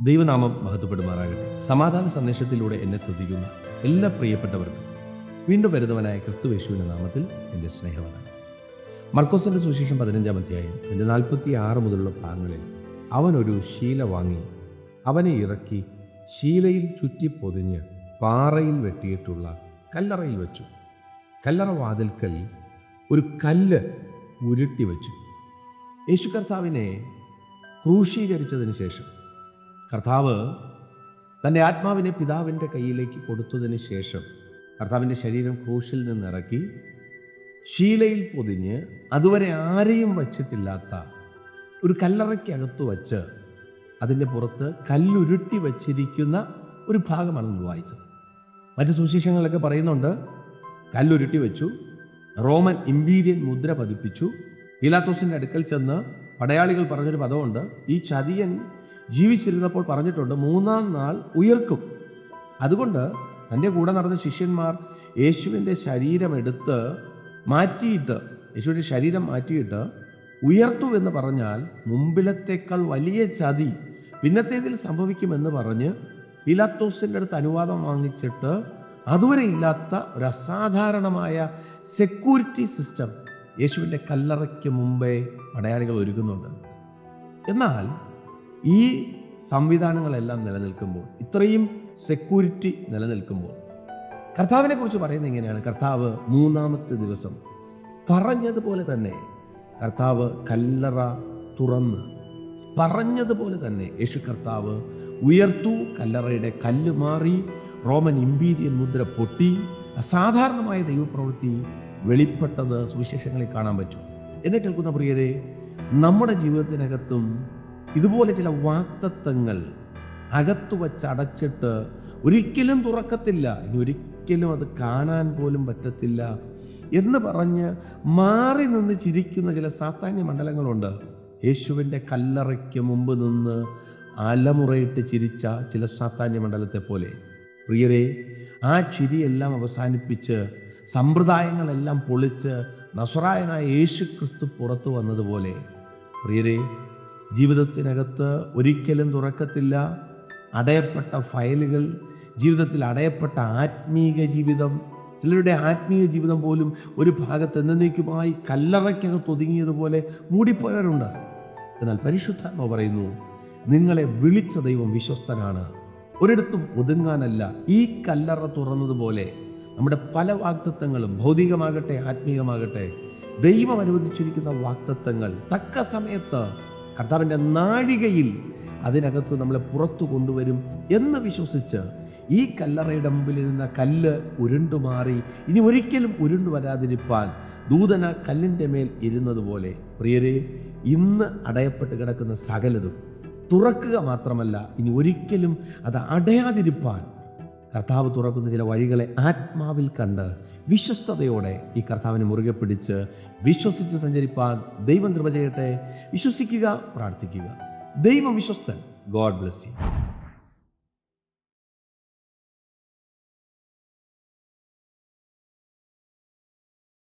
ദൈവനാമം മഹത്വപ്പെടുമാറാകട്ടെ. സമാധാന സന്ദേശത്തിലൂടെ എന്നെ ശ്രദ്ധിക്കുന്ന എല്ലാ പ്രിയപ്പെട്ടവർക്കും വീണ്ടും വരുന്നവനായ ക്രിസ്തു യേശുവിന്റെ നാമത്തിൽ എന്റെ സ്നേഹമാണ് മർക്കോസിന്റെ സുവിശേഷം പതിനഞ്ചാം അധ്യായം എന്റെ നാൽപ്പത്തി ആറ് മുതലുള്ള ഭാഗങ്ങളിൽ അവനൊരു ശീല വാങ്ങി അവനെ ഇറക്കി ശീലയിൽ ചുറ്റി പൊതിഞ്ഞ് പാറയിൽ വെട്ടിയിട്ടുള്ള കല്ലറയിൽ വെച്ചു. കല്ലറ വാതിൽക്കൽ ഒരു കല്ല് ഉരുട്ടി വെച്ചു. യേശു കർത്താവിനെ ക്രൂശീകരിച്ചതിന് ശേഷം കർത്താവ് തന്റെ ആത്മാവിനെ പിതാവിന്റെ കയ്യിലേക്ക് കൊടുത്തതിന് ശേഷം കർത്താവിന്റെ ശരീരം ക്രൂശിൽ നിന്നിറക്കി ശീലയിൽ പൊതിഞ്ഞ് അതുവരെ ആരെയും വച്ചിട്ടില്ലാത്ത ഒരു കല്ലറയ്ക്കകത്ത് വച്ച് അതിന്റെ പുറത്ത് കല്ലുരുട്ടി വച്ചിരിക്കുന്ന ഒരു ഭാഗമാണ് നമ്മൾ വായിച്ചത്. മറ്റ് സുവിശേഷങ്ങളിലൊക്കെ പറയുന്നുണ്ട് കല്ലുരുട്ടി വെച്ചു റോമൻ ഇമ്പീരിയൻ മുദ്ര പതിപ്പിച്ചു പീലാത്തോസിന്റെ അടുക്കൽ ചെന്ന് പടയാളികൾ പറഞ്ഞൊരു പദമുണ്ട് ഈ ചതിയൻ ജീവിച്ചിരുന്നപ്പോൾ പറഞ്ഞിട്ടുണ്ട് മൂന്നാം നാൾ ഉയർക്കും. അതുകൊണ്ട് തന്റെ കൂടെ നടന്ന ശിഷ്യന്മാർ യേശുവിന്റെ ശരീരം എടുത്ത് മാറ്റിയിട്ട് യേശുവിന്റെ ശരീരം മാറ്റിയിട്ട് ഉയർത്തു എന്ന് പറഞ്ഞാൽ മുമ്പിലത്തേക്കാൾ വലിയ ചതി പിന്നത്തേതിൽ സംഭവിക്കുമെന്ന് പറഞ്ഞ് പിലാത്തോസിന്റെ അടുത്ത് അനുവാദം വാങ്ങിച്ചിട്ട് അതുവരെ ഇല്ലാത്ത ഒരു അസാധാരണമായ സെക്യൂരിറ്റി സിസ്റ്റം യേശുവിന്റെ കല്ലറയ്ക്ക് മുമ്പേ പടയാളികൾ ഒരുക്കുന്നുണ്ട്. എന്നാൽ ഈ സംവിധാനങ്ങളെല്ലാം നിലനിൽക്കുമ്പോൾ ഇത്രയും സെക്യൂരിറ്റി നിലനിൽക്കുമ്പോൾ കർത്താവിനെ കുറിച്ച് പറയുന്നത് എങ്ങനെയാണ് കർത്താവ് മൂന്നാമത്തെ ദിവസം പറഞ്ഞതുപോലെ തന്നെ കർത്താവ് കല്ലറ തുറന്ന് പറഞ്ഞതുപോലെ തന്നെ യേശു കർത്താവ് ഉയർത്തു കല്ലറയുടെ കല്ല് മാറി റോമൻ ഇമ്പീരിയൻ മുദ്ര പൊട്ടി അസാധാരണമായ ദൈവപ്രവൃത്തി വെളിപ്പെട്ടത് സുവിശേഷങ്ങളിൽ കാണാൻ പറ്റും. എന്നെ കേൾക്കുന്ന പ്രിയരെ നമ്മുടെ ജീവിതത്തിനകത്തും ഇതുപോലെ ചില വാക്തത്വങ്ങൾ അകത്തു വച്ച് അടച്ചിട്ട് ഒരിക്കലും തുറക്കത്തില്ല. ഇനി ഒരിക്കലും അത് കാണാൻ പോലും പറ്റത്തില്ല എന്ന് പറഞ്ഞ് മാറി നിന്ന് ചിരിക്കുന്ന ചില സാത്താന്യ മണ്ഡലങ്ങളുണ്ട്. യേശുവിന്റെ കല്ലറയ്ക്ക് മുമ്പ് നിന്ന് അലമുറയിട്ട് ചിരിച്ച ചില സാത്താന്യ മണ്ഡലത്തെ പോലെ. പ്രിയരെ ആ ചിരിയെല്ലാം അവസാനിപ്പിച്ച് സമ്പ്രദായങ്ങളെല്ലാം പൊളിച്ച് നസുറായനായ യേശു ക്രിസ്തു പുറത്തു വന്നതുപോലെ പ്രിയരെ ജീവിതത്തിനകത്ത് ഒരിക്കലും തുറക്കത്തില്ല. അടയപ്പെട്ട ഫയലുകൾ ജീവിതത്തിൽ അടയപ്പെട്ട ആത്മീക ജീവിതം ചിലരുടെ ആത്മീയ ജീവിതം പോലും ഒരു ഭാഗത്ത് എന്നേക്കുമായി കല്ലറയ്ക്കകത്ത് ഒതുങ്ങിയതുപോലെ മൂടിപ്പോയവരുണ്ട്. എന്നാൽ പരിശുദ്ധാത്മ പറയുന്നു നിങ്ങളെ വിളിച്ച ദൈവം വിശ്വസ്തനാണ്. ഒരിടത്തും ഒതുങ്ങാനല്ല. ഈ കല്ലറ തുറന്നതുപോലെ നമ്മുടെ പല വാക്തത്വങ്ങളും ഭൗതികമാകട്ടെ ആത്മീയമാകട്ടെ ദൈവം അനുവദിച്ചിരിക്കുന്ന വാക്തത്വങ്ങൾ തക്ക സമയത്ത് കർത്താവിന്റെ നാഴികയിൽ അതിനകത്ത് നമ്മളെ പുറത്തു കൊണ്ടുവരും എന്ന് വിശ്വസിച്ച് ഈ കല്ലറയുടെ മുമ്പിലിരുന്ന കല്ല് ഉരുണ്ടുമാറി ഇനി ഒരിക്കലും ഉരുണ്ടു വരാതിരിപ്പാൻ ദൂതന കല്ലിന്റെ മേൽ ഇരുന്നതുപോലെ പ്രിയരെ ഇന്ന് അടയപ്പെട്ട് കിടക്കുന്ന സകലതും തുറക്കുക മാത്രമല്ല ഇനി ഒരിക്കലും അത് അടയാതിരിപ്പാൻ കർത്താവ് തുറക്കുന്ന ചില വഴികളെ ആത്മാവിൽ കണ്ട് വിശ്വസ്തയോടെ ഈ കർത്താവിനെ മുറുകെ പിടിച്ച് വിശ്വസിച്ച് സഞ്ചരിപ്പാൻ ദൈവം കൃപ ചെയ്യട്ടെ. വിശ്വസിക്കുക പ്രാർത്ഥിക്കുക. ദൈവം വിശ്വസ്തൻ ഗോഡ് ബ്ലെസ് യു